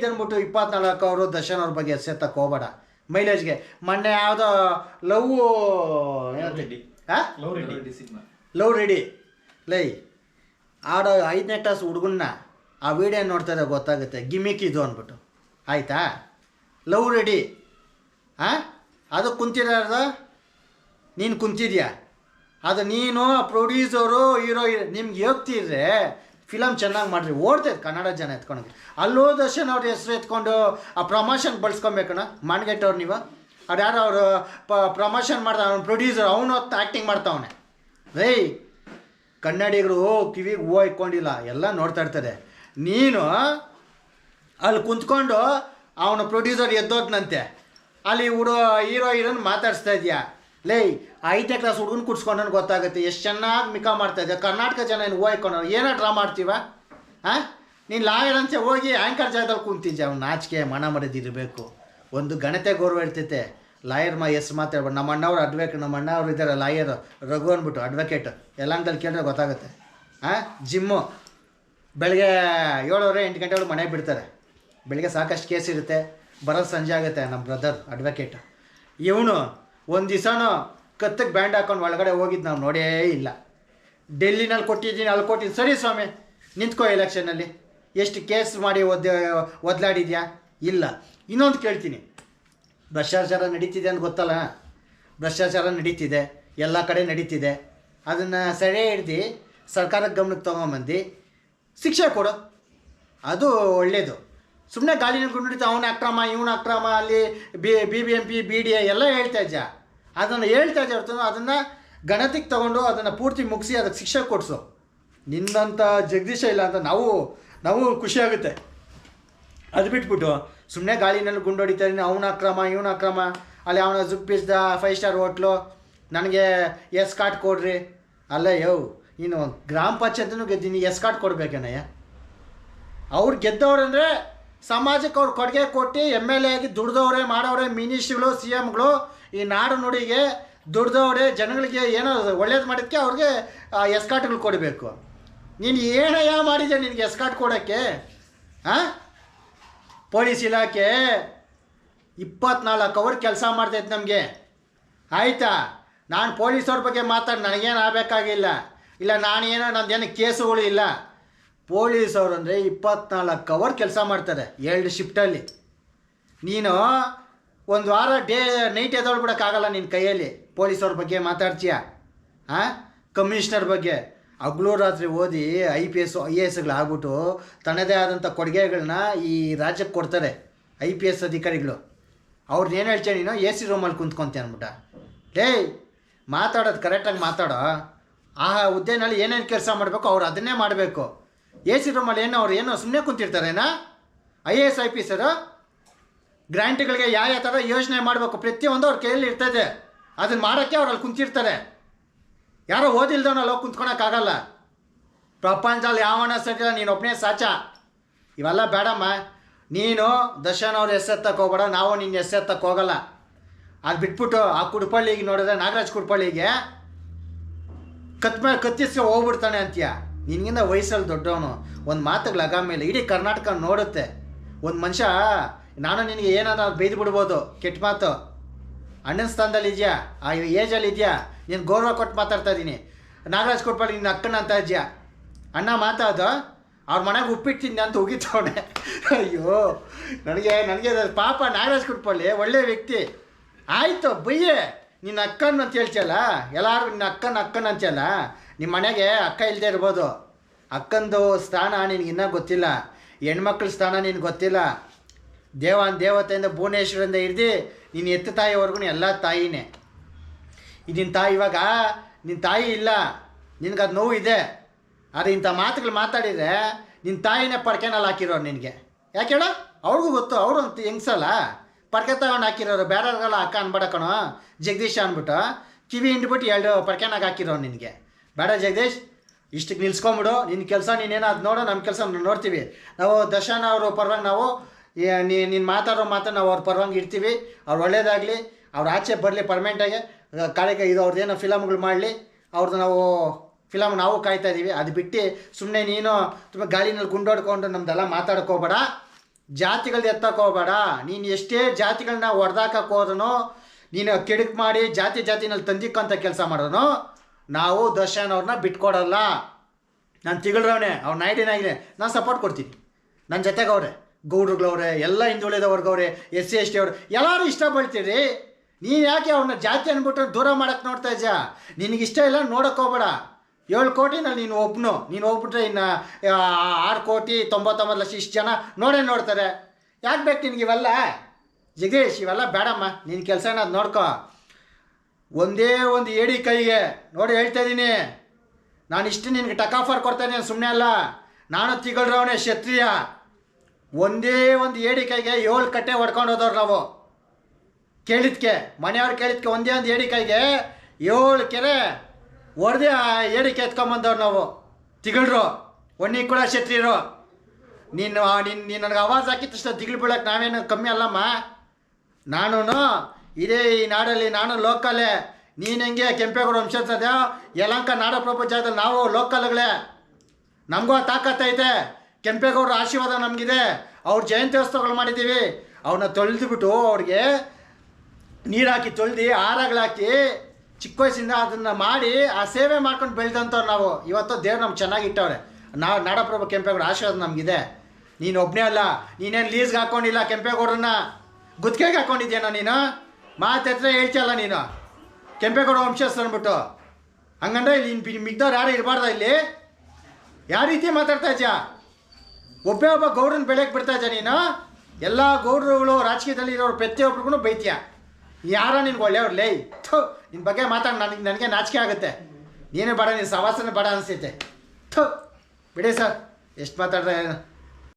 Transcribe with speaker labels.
Speaker 1: ಇದ್ದನ್ಬಿಟ್ಟು ಇಪ್ಪತ್ನಾಲ್ಕು ಅವರು ದರ್ಶನ್ ಅವ್ರ ಬಗ್ಗೆ ಎಸೆತ್ತಕ್ಕೆ ಹೋಗ್ಬೇಡ. ಮೈಲೇಜ್ಗೆ. ಮೊನ್ನೆ ಯಾವುದೋ love
Speaker 2: love cinema.
Speaker 1: Love ready ಲೈ ಆಡೋ ಐದನೇ ಕ್ಲಾಸ್ ಹುಡುಗನ್ನ ಆ ವಿಡಿಯೋ ನೋಡ್ತಾರೆ ಗೊತ್ತಾಗುತ್ತೆ. ಗಿಮಿಕ್ ಇದು ಅಂದ್ಬಿಟ್ಟು. ಆಯ್ತಾ? ಲವ್ ರೆಡಿ ಹಾಂ ಅದು ಕುಂತಿರೋದ? ನೀನು ಕುಂತಿದ್ಯಾ? ಅದು ನೀನು ಪ್ರೊಡ್ಯೂಸರು ಹೀರೋ ನಿಮ್ಗೆ ಹೋಗ್ತಿದ್ರೆ ಫಿಲಮ್ ಚೆನ್ನಾಗಿ ಮಾಡಿರಿ. ಓಡ್ತೈತೆ ಕನ್ನಡ ಜನ ಎತ್ಕೊಂಡು ಅಲ್ಲೋ ದರ್ಶನ್ ಅವ್ರ ಹೆಸರು ಎತ್ಕೊಂಡು, ಆ ಪ್ರಮೋಷನ್ ಬಳಸ್ಕೊಬೇಕಣ್ಣ. ಮಾಣ್ಗೆಟ್ಟವ್ರು ನೀವು. ಅವ್ರು ಯಾರು ಅವರು ಪ್ರಮೋಷನ್ ಮಾಡ್ತಾ ಅವ್ನು ಪ್ರೊಡ್ಯೂಸರ್ ಅವನು ಹೊತ್ತು ಆ್ಯಕ್ಟಿಂಗ್ ಮಾಡ್ತಾವನೆ. ರೈ ಕನ್ನಡಿಗರು ಕಿವಿಗೆ ಹೂವು ಇಟ್ಕೊಂಡಿಲ್ಲ. ಎಲ್ಲ ನೋಡ್ತಾ ಇರ್ತದೆ. ನೀನು, ಅಲ್ಲಿ ಕುಂತ್ಕೊಂಡು ಅವನ ಪ್ರೊಡ್ಯೂಸರ್ ಎದ್ದೋದ್ನಂತೆ. ಅಲ್ಲಿ ಹುಡು ಹೀರೋ ಹೀರೋನ್ ಮಾತಾಡಿಸ್ತಾ ಇದೆಯಾ? ಲೇ ಐದನೇ ಕ್ಲಾಸ್ ಹುಡುಗನ ಕುಡ್ಸ್ಕೊಂಡನು ಗೊತ್ತಾಗುತ್ತೆ. ಎಷ್ಟು ಚೆನ್ನಾಗಿ ಮಿಕಾ ಮಾಡ್ತಾ ಇದ್ದೆ ಕರ್ನಾಟಕ ಜನ ಏನು ಇಟ್ಕೊಂಡು ಏನೋ ಡ್ರಾ ಮಾಡ್ತೀವ ಹಾಂ? ನೀನು ಲಾಯರ್ ಅಂತ ಹೋಗಿ ಆ್ಯಂಕರ್ ಜಾಗದಲ್ಲಿ ಕುಂತಿದ್ದೆ ಅವ್ನು ನಾಚಿಕೆ, ಮನ ಮರೆದಿರಬೇಕು ಒಂದು ಗಣತೆ ಗೌರವ ಇರ್ತೈತೆ. ಲಾಯರ್ ಮಾ ಎಸ್ ಮಾತಾಡ್ಬೋದು ನಮ್ಮ ಅಣ್ಣವ್ರು ಅಡ್ವೇಕ್ ನಮ್ಮ ಅಣ್ಣ ಅವ್ರು ಇದ್ದಾರೆ ಲಾಯರ್ ರಘು ಅಂದ್ಬಿಟ್ಟು ಅಡ್ವೊಕೇಟ್ ಎಲ್ಲಂದಲ್ಲಿ ಕೇಳಿದ್ರೆ ಗೊತ್ತಾಗುತ್ತೆ. ಹಾಂ? ಜಿಮ್ಮು ಬೆಳಗ್ಗೆ ಏಳುವರೆ, ಎಂಟು ಗಂಟೆ ಒಳಗೆ ಮನೆಗೆ ಬಿಡ್ತಾರೆ. ಬೆಳಿಗ್ಗೆ ಸಾಕಷ್ಟು ಕೇಸ್ ಇರುತ್ತೆ. ಬರೋದು ಸಂಜೆ ಆಗುತ್ತೆ. ನಮ್ಮ ಬ್ರದರ್ ಅಡ್ವೊಕೇಟ್ ಇವನು ಒಂದು ದಿವಸನೂ ಕತ್ತಕ್ಕೆ ಬ್ಯಾಂಡ್ ಹಾಕೊಂಡು ಒಳಗಡೆ ಹೋಗಿದ್ದು ನಾವು ನೋಡೇ ಇಲ್ಲ. ಡೆಲ್ಲಿನಲ್ಲಿ ಕೊಟ್ಟಿದ್ದೀನಿ, ಅಲ್ಲಿ ಕೊಟ್ಟಿದ್ದೀನಿ. ಸರಿ ಸ್ವಾಮಿ, ನಿಂತ್ಕೋ ಎಲೆಕ್ಷನಲ್ಲಿ ಎಷ್ಟು ಕೇಸ್ ಮಾಡಿ ಒದ್ ಒದ್ಲಾಡಿದ್ಯಾ? ಇಲ್ಲ. ಇನ್ನೊಂದು ಕೇಳ್ತೀನಿ. ಭ್ರಷ್ಟಾಚಾರ ನಡೀತಿದೆ ಅಂತ ಗೊತ್ತಲ್ಲ? ಭ್ರಷ್ಟಾಚಾರ ನಡೀತಿದೆ, ಎಲ್ಲ ಕಡೆ ನಡೀತಿದೆ. ಅದನ್ನು ಸೆರೆ ಹಿಡ್ದು ಸರ್ಕಾರದ ಗಮನಕ್ಕೆ ತೊಗೊಂಬಂದು ಶಿಕ್ಷೆ ಕೊಡು. ಅದು ಒಳ್ಳೆಯದು ಸುಮ್ಮನೆ ಗಾಳಿನ ಗುಂಡಿತು ಅವನ ಅಕ್ರಮ, ಇವನ ಅಕ್ರಮ, ಅಲ್ಲಿ B B B M P B D A ಎಲ್ಲ ಹೇಳ್ತಾ ಇದ್ದ ಅದನ್ನು ಹೇಳ್ತಾ ಇದ್ದೆ ಹೊರ್ತು ಅದನ್ನು ಗಣತಿಗೆ ತಗೊಂಡು ಅದನ್ನು ಪೂರ್ತಿ ಮುಗಿಸಿ ಅದಕ್ಕೆ ಶಿಕ್ಷೆ ಕೊಡಿಸು. ನಿನ್ನಂಥ ಜಗದೀಶ ಇಲ್ಲ ಅಂತ ನಾವು ನಾವು ಖುಷಿಯಾಗುತ್ತೆ ಅದು ಬಿಟ್ಬಿಟ್ಟು ಸುಮ್ಮನೆ ಗಾಳಿನಲ್ಲಿ ಗುಂಡು ಹೊಡಿತಾರೆ ಅವನ ಅಕ್ರಮ, ಇವನ ಅಕ್ರಮ. ಅಲ್ಲಿ ಅವನ ಜುಪ್ಪಿಸ್ದ ಫೈವ್ ಸ್ಟಾರ್ ಹೋಟ್ಲು ನನಗೆ ಎಸ್ ಕಾರ್ಡ್ ಕೊಡ್ರಿ. ಅಲ್ಲ, ಯೋ, ನೀನು ಗ್ರಾಮ ಪಂಚಾಯತ್ನೂ ಗೆದ್ದೀನಿ ಎಸ್ ಕಾರ್ಡ್ ಕೊಡ್ಬೇಕೇನಯ್ಯ? ಅವ್ರು ಗೆದ್ದವ್ರಂದರೆ ಸಮಾಜಕ್ಕೆ ಅವ್ರು ಕೊಡುಗೆ ಕೊಟ್ಟು ಎಂ ಎಲ್ ಎ ಆಗಿ ದುಡ್ದವ್ರೆ ಮಾಡೋರೆ ಮಿನಿಸ್ಟ್ರುಗಳು ಸಿ ಎಮ್ಗಳು ಈ ನಾಡು ನುಡಿಗೆ ದುಡ್ದವ್ರೆ ಜನಗಳಿಗೆ ಏನೋ ಒಳ್ಳೇದು ಮಾಡೋಕ್ಕೆ ಅವ್ರಿಗೆ ಎಸ್ಕಾಟ್ಗಳು ಕೊಡಬೇಕು. ನೀನು ಏನಯ್ಯ ಮಾಡಿದೆ ನಿನಗೆ ಎಸ್ಕಾಟ್ ಕೊಡೋಕ್ಕೆ? ಹಾಂ ಪೊಲೀಸ್ ಇಲಾಖೆ ಇಪ್ಪತ್ನಾಲ್ಕು ಅವರ್ ಕೆಲಸ ಮಾಡ್ತೈತೆ ನಮಗೆ. ಆಯಿತಾ? ನಾನು ಪೊಲೀಸವ್ರ ಬಗ್ಗೆ ಮಾತಾಡಿ, ನನಗೇನು ಆಗಬೇಕಾಗಿಲ್ಲ. ಇಲ್ಲ, ನಾನೇನೋ ನಂದೇನು ಕೇಸುಗಳು ಇಲ್ಲ. ಪೊಲೀಸವ್ರು ಅಂದರೆ ಇಪ್ಪತ್ನಾಲ್ಕು ಅವರ್ ಕೆಲಸ ಮಾಡ್ತಾರೆ, ಎರಡು ಶಿಫ್ಟಲ್ಲಿ ನೀನು ಒಂದು ವಾರ ಡೇ ನೈಟ್ ಎದೊಳ್ಬಿಡೋಕ್ಕಾಗಲ್ಲ ನಿನ್ನ ಕೈಯಲ್ಲಿ. ಪೊಲೀಸವ್ರ ಬಗ್ಗೆ ಮಾತಾಡ್ತೀಯ? ಹಾಂ ಕಮಿಷನರ್ ಬಗ್ಗೆ. ಹಗ್ಲೂ ರಾತ್ರಿ ಓದಿ I P S, I A ಎಸ್ಗಳಾಗ್ಬಿಟ್ಟು ತನ್ನದೇ ಆದಂಥ ಕೊಡುಗೆಗಳನ್ನ ಈ ರಾಜ್ಯಕ್ಕೆ ಕೊಡ್ತಾರೆ ಐ ಪಿ ಎಸ್ ಅಧಿಕಾರಿಗಳು. ಅವ್ರನ್ನ ಏನು ಹೇಳ್ತೀಯ ನೀನು? ಎ ಸಿ ರೂಮಲ್ಲಿ ಕುಂತ್ಕೊಂತೆ ಅಂದ್ಬಿಟ್ಟ ಡೇ ಮಾತಾಡೋದು ಕರೆಕ್ಟಾಗಿ ಮಾತಾಡೋ? ಆ ಹುದ್ದೆನಲ್ಲಿ ಏನೇನು ಕೆಲಸ ಮಾಡಬೇಕು ಅವ್ರು ಅದನ್ನೇ ಮಾಡಬೇಕು. ಎ ಸಿ ರೂಮಲ್ಲಿ ಏನು ಅವ್ರು ಏನೋ ಸುಮ್ಮನೆ ಕುಂತಿರ್ತಾರೇನಾ? I A S, I P ಎಸರು ಗ್ರ್ಯಾಂಟ್ಗಳಿಗೆ ಯಾವ ಯಾವ ಥರ ಯೋಜನೆ ಮಾಡಬೇಕು ಪ್ರತಿಯೊಂದು ಅವ್ರ ಕೈಯಲ್ಲಿ ಇರ್ತದೆ. ಅದನ್ನು ಮಾಡೋಕ್ಕೆ ಅವ್ರು ಅಲ್ಲಿ ಕುಂತಿರ್ತಾರೆ. ಯಾರೋ ಓದಿಲ್ದವನಲ್ಲಿ ಹೋಗಿ ಕುಂತ್ಕೊಳಕ್ಕಾಗಲ್ಲ ಪ್ರಪಂಚದಲ್ಲಿ ಯಾವನ ಸರಿಯಿಲ್ಲ ನೀನು ಒಬ್ಬನೇ ಸಾಚ. ಇವೆಲ್ಲ ಬೇಡಮ್ಮ. ನೀನು ದರ್ಶನ್ ಅವ್ರ ಹೆಸೆತ್ತಕ್ಕೆ ಹೋಗ್ಬೇಡ, ನಾವು ನಿನ್ನ ಹೆಸೆತ್ತಕ್ಕೆ ಹೋಗಲ್ಲ. ಅದು ಬಿಟ್ಬಿಟ್ಟು ಆ ಕುಡ್ಪಳ್ಳಿಗೆ ನೋಡಿದ್ರೆ ನಾಗರಾಜ್ ಕುಡ್ಪಳ್ಳಿಗೆ ಕತ್ ಮೇಲೆ ಕತ್ತಿಸ್ಕೊ ಹೋಗ್ಬಿಡ್ತಾನೆ ಅಂತೀಯ. ನಿನಗಿಂತ ವಯಸ್ಸಲ್ಲಿ ದೊಡ್ಡವನು. ಒಂದು ಮಾತುಗಳು ಲಗಾಮೇಲೆ ಇಡೀ ಕರ್ನಾಟಕ ನೋಡುತ್ತೆ. ಒಂದು ಮನುಷ್ಯ ನಾನು ನಿನಗೆ ಏನಾದ್ರು ಬೈದು ಬಿಡ್ಬೋದು, ಕೆಟ್ಟ ಮಾತು. ಅಣ್ಣನ ಸ್ಥಾನದಲ್ಲಿ ಇದೆಯಾ? ಆ ಏಜಲ್ಲಿ ಇದೆಯಾ? ನೀನು ಗೌರವ ಕೊಟ್ಟು ಮಾತಾಡ್ತಾ ಇದ್ದೀನಿ ನಾಗರಾಜ್ ಕೊಟ್ಬಾರ್ದು ನಿನ್ನ ಅಕ್ಕನ ಅಂತ ಇದೆಯಾ? ಅಣ್ಣ ಮಾತಾಡೋದು ಅವ್ರ ಮನೆಗೆ ಉಪ್ಪಿಟ್ಟು ತಿಂದೆ ಅಂತ ಹೋಗಿತ್ತವಣೆ ಅಯ್ಯೋ, ನನಗೆ ನನಗೆ ಪಾಪ ನಾಗರಾಜ್ ಕೊಟ್ಪಳ್ಳಿ ಒಳ್ಳೆ ವ್ಯಕ್ತಿ. ಆಯಿತು ಬಯ್ಯೆ ನಿನ್ನ ಅಕ್ಕನ ಅಂತ ಹೇಳ್ತಿಯಲ್ಲ? ಎಲ್ಲರೂ ನಿನ್ನ ಅಕ್ಕನ ಅಕ್ಕನ ಅಂತೀಯಲ್ಲ? ನಿಮ್ಮ ಮನೆಗೆ ಅಕ್ಕ ಇಲ್ಲದೆ ಇರ್ಬೋದು. ಅಕ್ಕಂದು ಸ್ಥಾನ ನಿನಗೆ ಇನ್ನೂ ಗೊತ್ತಿಲ್ಲ. ಹೆಣ್ಮಕ್ಳ ಸ್ಥಾನ ನಿನಗೆ ಗೊತ್ತಿಲ್ಲ. ದೇವಾನ್ ದೇವತೆಯಿಂದ ಭುವನೇಶ್ವರಿಂದ ಹಿಡ್ದು ನಿನ್ನ ಎತ್ತ ತಾಯಿವರೆಗೂ ಎಲ್ಲ ತಾಯಿನೇ. ಇದು ತಾಯಿ ಇವಾಗ, ನಿನ್ನ ತಾಯಿ ಇಲ್ಲ, ನಿನಗೆ ಅದು ನೋವು ಇದೆ. ಆದರೆ ಇಂಥ ಮಾತುಗಳು ಮಾತಾಡಿದರೆ ನಿನ್ನ ತಾಯಿನೇ ಪಡ್ಕೆನಲ್ಲಿ ಹಾಕಿರೋರು ನಿನಗೆ. ಯಾಕೆ ಹೇಳ? ಅವ್ರಿಗೂ ಗೊತ್ತು, ಅವರು ಅಂತ ಹೆಂಗ್ಸಲ್ಲ? ಪಡ್ಕೆ ತಗೊಂಡು ಹಾಕಿರೋರು ಬೇರೆಯವ್ರಿಗೆಲ್ಲ ಅಕ್ಕ ಅನ್ಬೇಡ ಕಣೋ, ಜಗದೀಶ ಅಂದ್ಬಿಟ್ಟು ಕಿವಿ ಹಿಂಡ್ಬಿಟ್ಟು ಎರಡು ಪಡ್ಕೆನಾಗ ಹಾಕಿರೋರು ನಿನಗೆ. ಬೇಡ ಜಗದೀಶ್ ಇಷ್ಟಕ್ಕೆ ನಿಲ್ಸ್ಕೊಂಬಿಡು, ನಿನ್ನ ಕೆಲಸ ನೀನೇನೋ ಅದು ನೋಡೋ ನಮ್ಮ ಕೆಲಸ ನೋಡ್ತೀವಿ. ನಾವು ದರ್ಶನ ಅವರು ಪರವಾಗಿ ನಾವು ನೀನು ಮಾತಾಡೋ ಮಾತ್ರ ನಾವು ಅವ್ರ ಪರವಾಗಿ ಇರ್ತೀವಿ. ಅವ್ರು ಒಳ್ಳೇದಾಗಲಿ, ಅವ್ರು ಆಚೆ ಬರಲಿ ಪರ್ಮನೆಂಟಾಗಿ ಕಾಳಿಕ ಇದು ಅವ್ರದ್ದೇನೋ ಫಿಲಮ್ಗಳು ಮಾಡಲಿ. ಅವ್ರದ್ದು ನಾವು ಫಿಲಮ್ ನಾವು ಕಾಯ್ತಾ ಇದ್ದೀವಿ ಅದು ಬಿಟ್ಟು ಸುಮ್ಮನೆ ನೀನು ತುಂಬ ಗಾಳಿನಲ್ಲಿ ಗುಂಡೋಡ್ಕೊಂಡು ನಮ್ದೆಲ್ಲ ಮಾತಾಡ್ಕೋಬೇಡ ಜಾತಿಗಳ್ದು ಎತ್ತಕ್ಕೆ ಹೋಗ್ಬೇಡ. ನೀನು ಎಷ್ಟೇ ಜಾತಿಗಳನ್ನ ಹೊಡೆದಾಕಕ್ಕೆ ಹೋದನು ನೀನು ಕೆಡಕ್ ಮಾಡಿ ಜಾತಿ ಜಾತಿನಲ್ಲಿ ತಂದಿಕ್ಕಂಥ ಕೆಲಸ ಮಾಡೋನು ನಾವು ದರ್ಶನ್ ಅವ್ರನ್ನ ಬಿಟ್ಕೊಡಲ್ಲ. ನಾನು ತಿಗಳವ್ನೆ ಅವ್ನು ನಾಯ್ಡಿನಾಗಿದೆ ನಾನು ಸಪೋರ್ಟ್ ಕೊಡ್ತೀನಿ. ನನ್ನ ಜೊತೆಗೆ ಅವ್ರೆ. ಗೌಡ್ರುಗಳವ್ರೆ, ಎಲ್ಲ ಹಿಂದುಳಿದ ವರ್ಗವ್ರೆ ಎಸ್ ಸಿ, ಎಸ್ ಟಿ ಅವ್ರು, ಎಲ್ಲರೂ ಇಷ್ಟಪಡ್ತೀರಿ? ನೀನು ಯಾಕೆ ಅವ್ರನ್ನ ಜಾತಿ ಅಂದ್ಬಿಟ್ಟು ದೂರ ಮಾಡೋಕ್ಕೆ ನೋಡ್ತಾ ನಿನಗೆ ಇಷ್ಟ ಇಲ್ಲ ನೋಡೋಕ್ಕೋಗ್ಬೇಡ ಹೋಗ್ಬೇಡ. ಏಳು ಕೋಟಿನಲ್ಲಿ ನೀನು ಒಬ್ಬನು ನೀನು ಹೋಗ್ಬಿಟ್ರೆ ಇನ್ನು ಆರು ಕೋಟಿ, ತೊಂಬತ್ತೊಂಬತ್ತು ಲಕ್ಷ ಇಷ್ಟು ಜನ ನೋಡೇ ನೋಡ್ತಾರೆ. ಯಾಕೆ ಬೇಕು ನಿನಗೆ ಇವೆಲ್ಲ? ಜಗದೀಶ್, ಇವೆಲ್ಲ ಬೇಡಮ್ಮ. ನಿನ್ನ ಕೆಲಸ ಅದು ನೋಡ್ಕೊ. ಒಂದೇ ಒಂದು ಏಡಿ ಕೈಗೆ, ನೋಡಿ ಹೇಳ್ತಾ ಇದ್ದೀನಿ ನಾನು ಇಷ್ಟು ನಿನಗೆ ಟಕ್ ಆಫರ್ ಕೊಡ್ತಾನೆ ಸುಮ್ಮನೆ ಅಲ್ಲ. ನಾನು ತಿಗಳ್ರವನೇ ಕ್ಷತ್ರಿಯ. ಒಂದೇ ಒಂದು ಏಡಿ ಕೈಗೆ ಏಳು ಕಟ್ಟೆ ಹೊಡ್ಕೊಂಡು ಹೋದವ್ರು ನಾವು. ಕೇಳಿದ್ಕೆ, ಮನೆಯವ್ರು ಕೇಳಿದ್ಕೆ ಒಂದೇ ಒಂದು ಏಡಿ ಕೈಗೆ ಏಳು ಕೆರೆ ಹೊಡೆದೇ ಏಡಿಕೆ ಎತ್ಕೊಂಬಂದವ್ರು ನಾವು. ತಿಗಳ್ರು, ಒಣ್ಣಿ ಕೂಡ ಶೆತ್ರಿರು. ನೀನು ನಿನ್ನ ನೀನು ನನಗೆ ಆವಾಜ್ ಹಾಕಿದ ತಕ್ಷಣ ದಿಗಿಲು ಬೀಳಕ್ಕೆ ನಾವೇನು ಕಮ್ಮಿ ಅಲ್ಲಮ್ಮ? ನಾನು ಇದೇ ಈ ನಾಡಲ್ಲಿ ನಾನು ಲೋಕಲೇ ನೀನು ಹೆಂಗೆ ಕೆಂಪೇಗೌಡ ವಂಶದ ಯಲಂಕ ನಾಡ ಪ್ರಪಂಚದಲ್ಲಿ ನಾವು ಲೋಕಲ್ಗಳೇ ನಮಗೂ ತಾಕತ್ತೈತೆ. ಕೆಂಪೇಗೌಡರ ಆಶೀರ್ವಾದ ನಮಗಿದೆ. ಅವ್ರ ಜಯಂತ್ಯೋತ್ಸವಗಳು ಮಾಡಿದ್ದೀವಿ. ಅವ್ರನ್ನ ತೊಳೆದುಬಿಟ್ಟು ಅವ್ರಿಗೆ ನೀರು ಹಾಕಿ ತೊಳೆದು ಆರಗಳಾಕಿ ಚಿಕ್ಕ ವಯಸ್ಸಿಂದ ಅದನ್ನು ಮಾಡಿ ಆ ಸೇವೆ ಮಾಡ್ಕೊಂಡು ಬೆಳೆದಂಥವ್ರು ನಾವು. ಇವತ್ತು ದೇವ್ರು ನಮ್ಗೆ ಚೆನ್ನಾಗಿ ಇಟ್ಟವ್ರೆ. ನಾವು ನಾಡಪ್ರಭು ಕೆಂಪೇಗೌಡ ಆಶೀರ್ವಾದ ನಮಗಿದೆ. ನೀನು ಒಬ್ಬನೇ ಅಲ್ಲ. ನೀನೇನು ಲೀಸ್ಗೆ ಹಾಕ್ಕೊಂಡಿಲ್ಲ ಕೆಂಪೇಗೌಡರನ್ನ? ಗುತ್ತಿಗೆಗೆ ಹಾಕ್ಕೊಂಡಿದ್ಯಾನ ನೀನು? ಮಾತೆತ್ರ ಹೇಳ್ತಿಯಲ್ಲ ನೀನು? ಕೆಂಪೇಗೌಡ ವಂಶಸ್ಥರು ಅಂದ್ಬಿಟ್ಟು. ಹಂಗಂದ್ರೆ ಇಲ್ಲಿ ಮಿಗ್ದವ್ರು ಯಾರು ಇರಬಾರ್ದ ಇಲ್ಲಿ? ಯಾವ ರೀತಿ ಮಾತಾಡ್ತಾ ಇದ್ಯಾ? ಒಬ್ಬೇ ಒಬ್ಬ ಗೌಡ್ರನ್ನ ಬೆಳೆಯಕ್ಕೆ ಬಿಡ್ತಾ ಇದ್ದೆ ನೀನು? ಎಲ್ಲ ಗೌಡ್ರುಗಳು ರಾಜಕೀಯದಲ್ಲಿ ಇರೋರು ಪ್ರತಿಯೊಬ್ರಿಗೂ ಬೈತೀಯ? ಯಾರೋ ನಿನ್ಗೆ ಒಳ್ಳೆಯವ್ರು? ಲೇ, ಥು ನಿನ್ನ ಬಗ್ಗೆ ಮಾತಾಡಿ ನನಗೆ ನನಗೆ ನಾಚಿಕೆ ಆಗುತ್ತೆ. ನೀನೇ ಬೇಡ, ನೀನು ಸವಾಸನೆ ಬೇಡ ಅನಿಸುತ್ತೆ ಥೋ, ಬಿಡಿ ಸರ್, ಎಷ್ಟು ಮಾತಾಡ್ತಾ